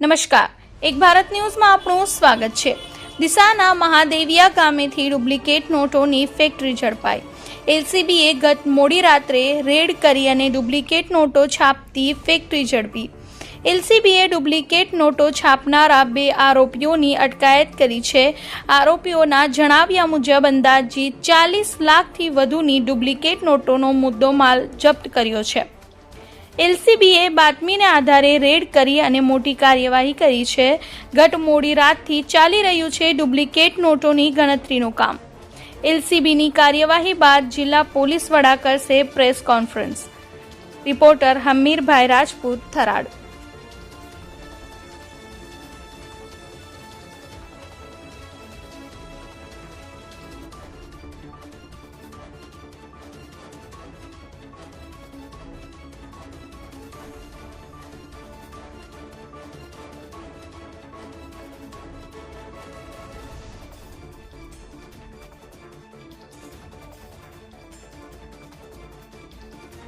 નમસ્કાર. એક ભારત ન્યૂઝમાં આપણું સ્વાગત છે. દિશાના મહાદેવિયા ગામેથી ડુપ્લિકેટ નોટોની ફેક્ટરી ઝડપાઈ. એલસીબીએ ગત મોડી રાત્રે રેડ કરી અને ડુપ્લિકેટ નોટો છાપતી ફેક્ટરી ઝડપી. એલસીબીએ ડુપ્લિકેટ નોટો છાપનારા બે આરોપીઓની અટકાયત કરી છે. આરોપીઓના જણાવ્યા મુજબ અંદાજીત ચાલીસ લાખથી વધુની ડુપ્લિકેટ નોટોનો મુદ્દો માલ જપ્ત કર્યો છે. એલસીબીએ બાતમીને આધારે રેડ કરી અને મોટી કાર્યવાહી કરી છે. ગત મોડી રાતથી ચાલી રહ્યું છે ડુપ્લિકેટ નોટોની ગણતરીનું કામ. એલસીબીની કાર્યવાહી બાદ જિલ્લા પોલીસ વડા કરશે press conference. Reporter Hamirbhai Rajput Tharad